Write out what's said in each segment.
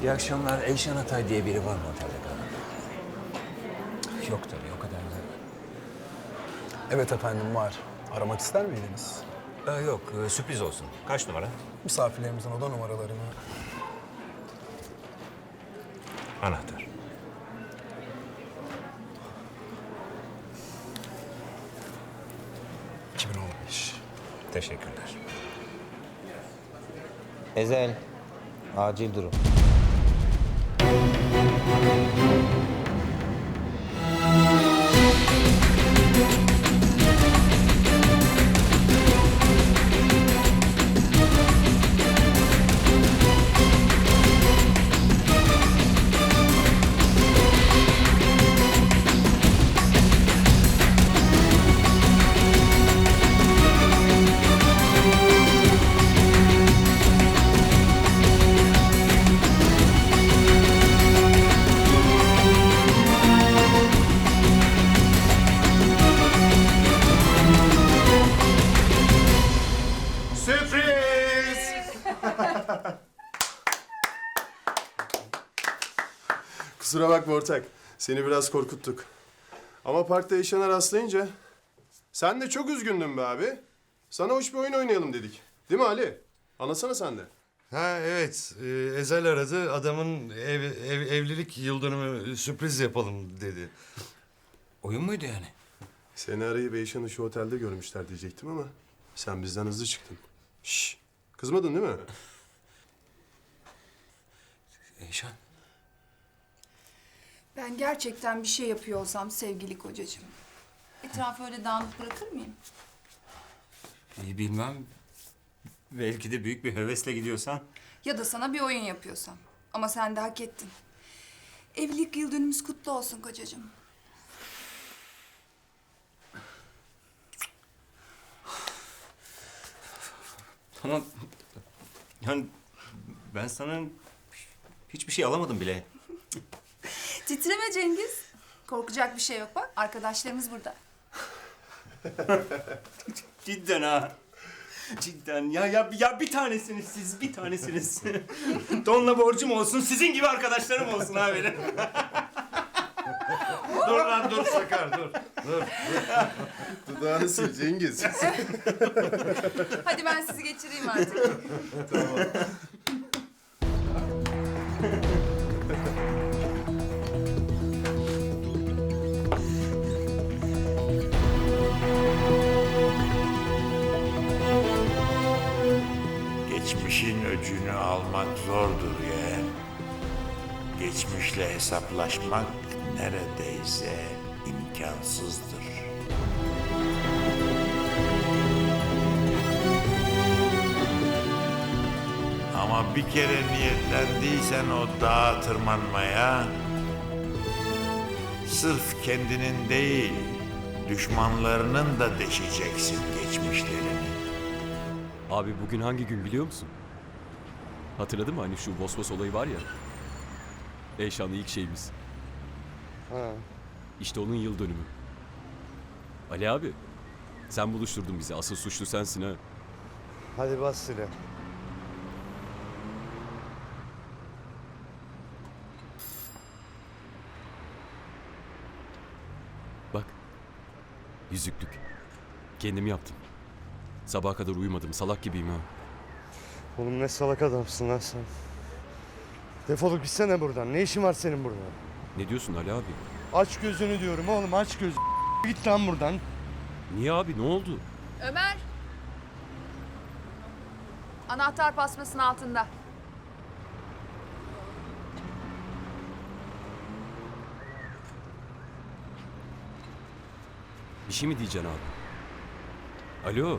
İyi akşamlar. Eyşan Atay diye biri var mı otelde kalan? Yok tabii, o kadar da. Evet efendim var. Aramak ister miydiniz? Ee, yok, e, sürpriz olsun. Kaç numara? Misafirlerimizin oda numaralarını. Anahtar. ...2015. Teşekkürler. Ezel, acil durum. Kusura bakma ortak. Seni biraz korkuttuk. Ama parkta yaşana rastlayınca... Sen de çok üzgündün be abi. Sana hoş bir oyun oynayalım dedik. Değil mi Ali? Anlatsana sen de. Ha evet. Ee, Ezel aradı. Adamın ev, ev- evlilik yıl dönümü sürpriz yapalım dedi. Oyun muydu yani? Seni arayıp Eyşan'ı şu otelde görmüşler diyecektim ama... Sen bizden hızlı çıktın. Şş, kızmadın değil mi? Eyşan. Ben gerçekten bir şey yapıyor olsam sevgili kocacığım. Etrafı öyle dağınık bırakır mıyım? İyi bilmem. Belki de büyük bir hevesle gidiyorsan. Ya da sana bir oyun yapıyorsam. Ama sen de hak ettin. Evlilik yıl dönümümüz kutlu olsun kocacığım. Ama yani ben sana hiçbir şey alamadım bile. Titreme Cengiz. Korkacak bir şey yok bak. Arkadaşlarımız burada. Cidden ha. Cidden ya ya ya bir tanesiniz siz bir tanesiniz. Donla borcum olsun sizin gibi arkadaşlarım olsun ha benim. dur lan dur Sakar dur. Dudağını sil Cengiz. Hadi ben sizi geçireyim artık. Geçmişin Geçmişle hesaplaşmak neredeyse imkansızdır. Ama bir kere niyetlendiysen o dağa tırmanmaya, sırf kendinin değil, düşmanlarının da deşeceksin geçmişlerini. Abi bugün hangi gün biliyor musun? Hatırladın mı hani şu Vosvos olayı var ya? Eyşanlı ilk şeyimiz. Ha. İşte onun yıl dönümü. Ali abi, sen buluşturdun bizi. Asıl suçlu sensin ha. Hadi bas Sile. Bak, yüzüklük. Kendim yaptım. Sabaha kadar uyumadım. Salak gibiyim ha. Oğlum ne salak adamsın lan sen. Defolup gitsene buradan. Ne işin var senin burada? Ne diyorsun Ali abi? Aç gözünü diyorum oğlum aç göz. Git lan buradan. Niye abi? Ne oldu? Ömer. Anahtar pasmasının altında. Bir şey mi diyeceksin abi? Alo.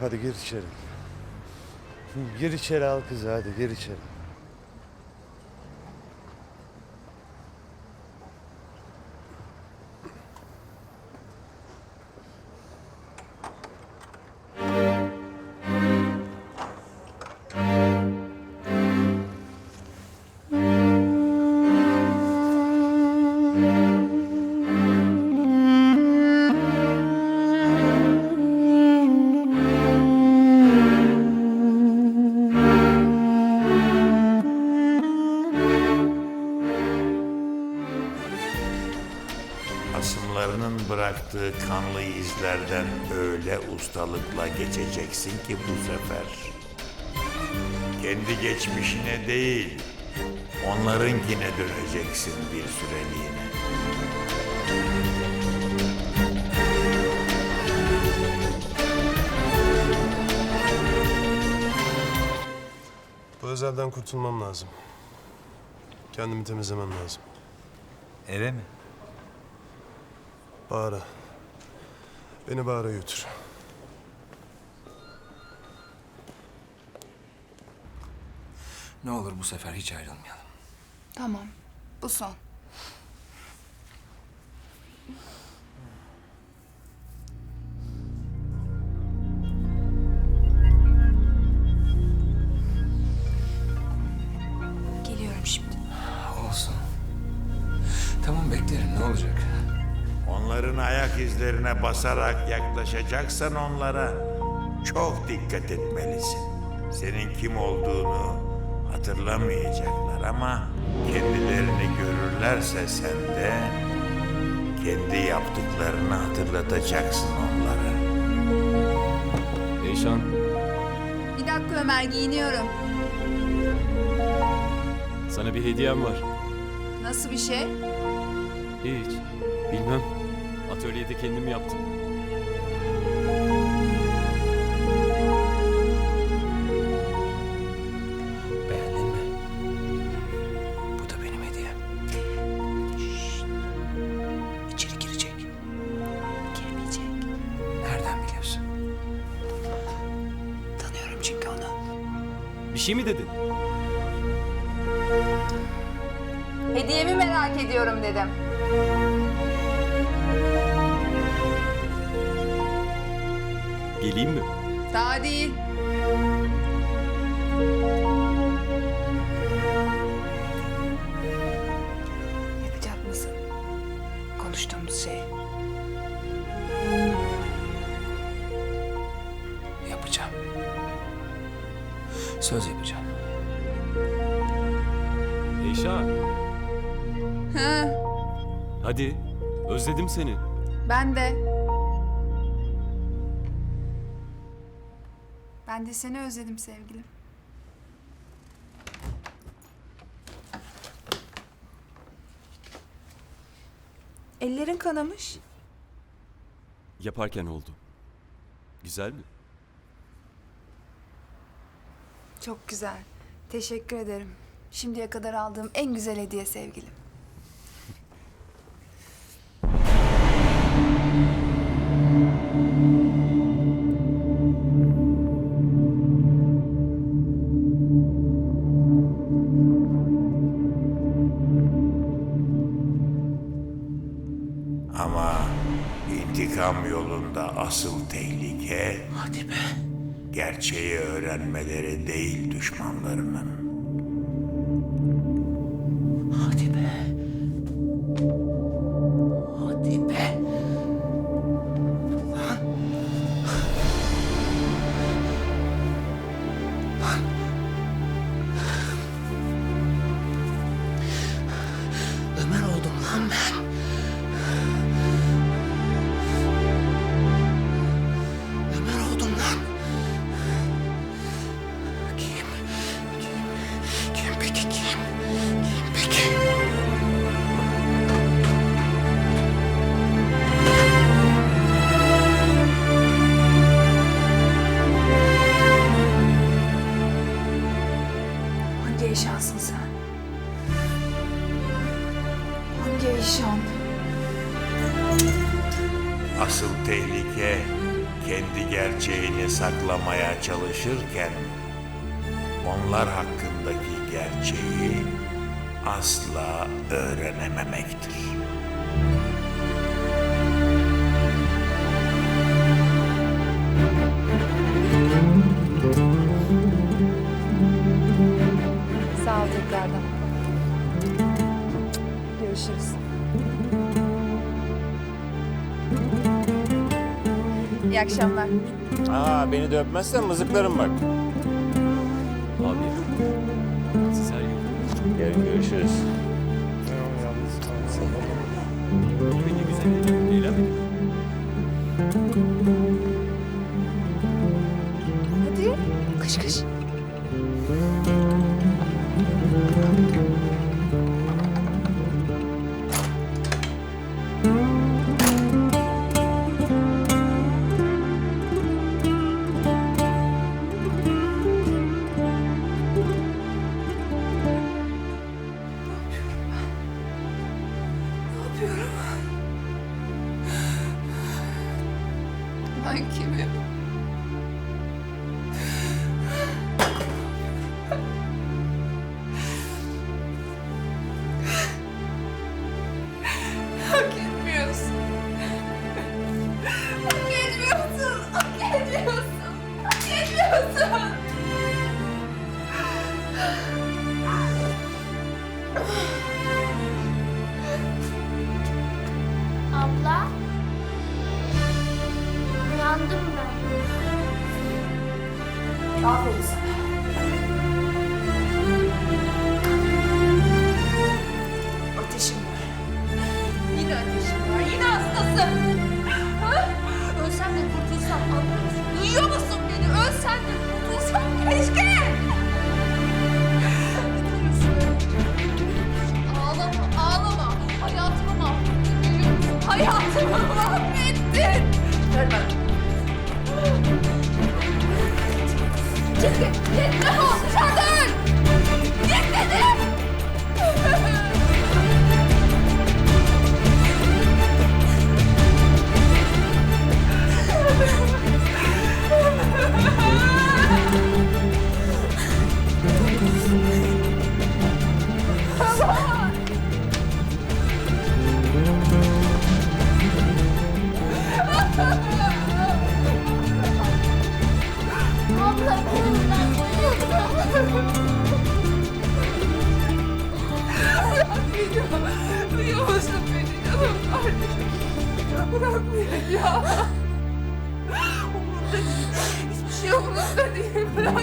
Hadi gir içeri. Gir içeri al kızı hadi gir içeri. Bıraktığı kanlı izlerden öyle ustalıkla geçeceksin ki bu sefer. Kendi geçmişine değil, onlarınkine döneceksin bir süreliğine. Bu özelden kurtulmam lazım. Kendimi temizlemem lazım. Eve mi? Bahar'a. Beni Bahar'a götür. Ne olur bu sefer hiç ayrılmayalım. Tamam. Bu son. İzlerine basarak yaklaşacaksan onlara çok dikkat etmelisin. Senin kim olduğunu hatırlamayacaklar ama kendilerini görürlerse sen de kendi yaptıklarını hatırlatacaksın onlara. Eyşan, Bir dakika Ömer giyiniyorum. sana bir hediyem var. Nasıl bir şey? Hiç. Bilmem. Atölyede kendim yaptım. Beğendin mi? Bu da benim hediyem. İçeri girecek. Girmeyecek. Nereden biliyorsun? Tanıyorum çünkü onu. Bir şey mi dedin? Hediyemi merak ediyorum dedim. Geleyim mi? Daha değil. Yapacak mısın? Konuştuğumuz şey. Yapacağım. Söz yapacağım. Eyşan, Ha, hadi. Özledim seni. ben de. De seni özledim sevgilim. Ellerin kanamış. Yaparken oldu. Güzel mi? Çok güzel. Teşekkür ederim. Şimdiye kadar aldığım en güzel hediye sevgilim. İntikam yolunda asıl tehlike Hadi be. gerçeği öğrenmeleri değil düşmanlarının. Onlar hakkındaki gerçeği asla öğrenememektir. Sağ ol tekrardan. Görüşürüz. İyi akşamlar. Aa beni de öpmezsen mızıklarım bak. görüşürüz. Beni güzel Aferin sana. Ateşim var. Yine ateşim var. Yine hastasın. Ha? De kurtulsam anlıyor? Duyuyor musun beni? Ölsem de kurtulsam keşke. Ağlama, ağlama. Hayatımı mahvettin. Musun? Hayatımı mahvettin. Vermem. Çık git, git defol dışarıdan! Hiçbir şey umurumda değil. Bırak